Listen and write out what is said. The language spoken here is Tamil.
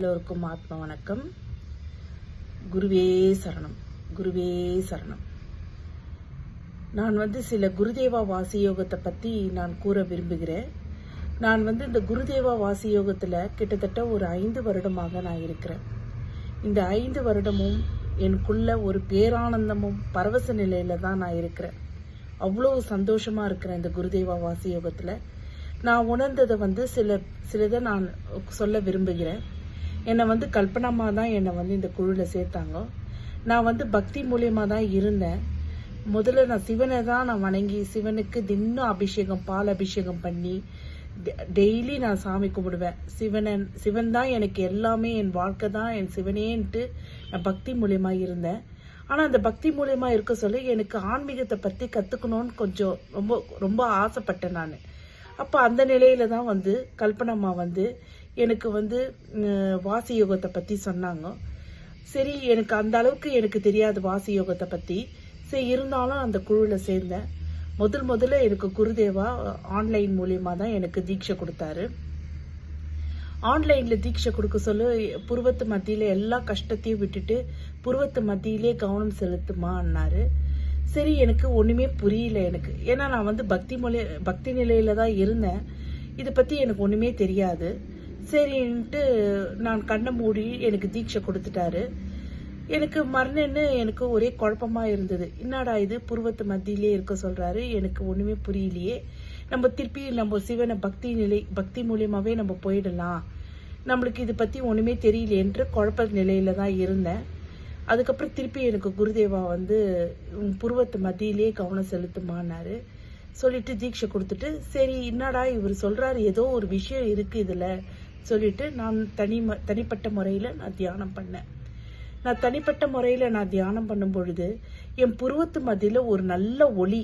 எல்லோருக்கும் ஆத்ம வணக்கம். குருவே சரணம் குருவே சரணம். நான் வந்து சில குருதேவா வாசி யோகத்தை பற்றி நான் கூற விரும்புகிறேன். நான் வந்து இந்த குருதேவா வாசி யோகத்தில் கிட்டத்தட்ட ஒரு ஐந்து வருடமாக நான் இருக்கிறேன். இந்த ஐந்து வருடமும் எனக்குள்ள ஒரு பேரானந்தமும் பரவச நிலையில தான் நான் இருக்கிறேன். அவ்வளோ சந்தோஷமா இருக்கிறேன் இந்த குருதேவா வாசி யோகத்தில். நான் உணர்ந்ததை வந்து சில சிலதை நான் சொல்ல விரும்புகிறேன். என்னை வந்து கல்பனாமா தான் என்னை வந்து இந்த குழுவில் சேர்த்தாங்க. நான் வந்து பக்தி மூலியமாக தான் இருந்தேன். முதல்ல நான் சிவனை தான் நான் வணங்கி சிவனுக்கு தினம் அபிஷேகம் பால் அபிஷேகம் பண்ணி டெய்லி நான் சாமி கும்பிடுவேன். சிவனன் சிவன் தான் எனக்கு எல்லாமே என் வாழ்க்கை தான் என் சிவனேன்ட்டு நான் பக்தி மூலியமாக இருந்தேன். ஆனால் அந்த பக்தி மூலியமாக இருக்க சொல்லி எனக்கு ஆன்மீகத்தை பற்றி கற்றுக்கணும்னு கொஞ்சம் ரொம்ப ரொம்ப ஆசைப்பட்டேன் நான். அப்போ அந்த நிலையில தான் வந்து கல்பனம்மா வந்து எனக்கு வந்து வாசி யோகத்தை பற்றி சொன்னாங்க. சரி எனக்கு அந்த அளவுக்கு எனக்கு தெரியாது வாசி யோகத்தை பற்றி சரி இருந்தாலும் அந்த குழுவில் சேர்ந்தேன். முதல் முதல்ல எனக்கு குருதேவா ஆன்லைன் மூலியமாக தான் எனக்கு தீட்சை கொடுத்தாரு. ஆன்லைனில் தீட்சை கொடுக்க சொல்ல புருவத்து மத்தியில் எல்லா கஷ்டத்தையும் விட்டுட்டு புருவத்து மத்தியிலே கவனம் செலுத்துமான்னாரு. சரி எனக்கு ஒன்றுமே புரியல எனக்கு. ஏன்னா நான் வந்து பக்தி மொழி பக்தி நிலையில தான் இருந்தேன். இதை பற்றி எனக்கு ஒன்றுமே தெரியாது. சரின்ட்டு நான் கண்ணை மூடி எனக்கு தீட்சை கொடுத்துட்டாரு. எனக்கு மரணன்னு எனக்கு ஒரே குழப்பமா இருந்தது. என்னடா இது? புருவத்து மத்தியிலே இருக்க சொல்றாரு. எனக்கு ஒண்ணுமே புரியலையே. நம்ம திருப்பி நம்ம சிவனை பக்தி நிலை பக்தி மூலியமாவே நம்ம போயிடலாம். நம்மளுக்கு இதை பத்தி ஒண்ணுமே தெரியலையென்று குழப்ப நிலையில தான் இருந்தேன். அதுக்கப்புறம் திருப்பி எனக்கு குருதேவா வந்து புருவத்து மத்தியிலே கவனம் செலுத்துமானாரு சொல்லிட்டு தீட்சை கொடுத்துட்டு சரி என்னடா இவர் சொல்றாரு? ஏதோ ஒரு விஷயம் இருக்கு இதுல. சொல்லிட்டு நான் தனி தனிப்பட்ட முறையில் நான் தியானம் பண்ணேன். நான் தனிப்பட்ட முறையில் நான் தியானம் பண்ணும் பொழுது என் புருவத்து மதியில் ஒரு நல்ல ஒளி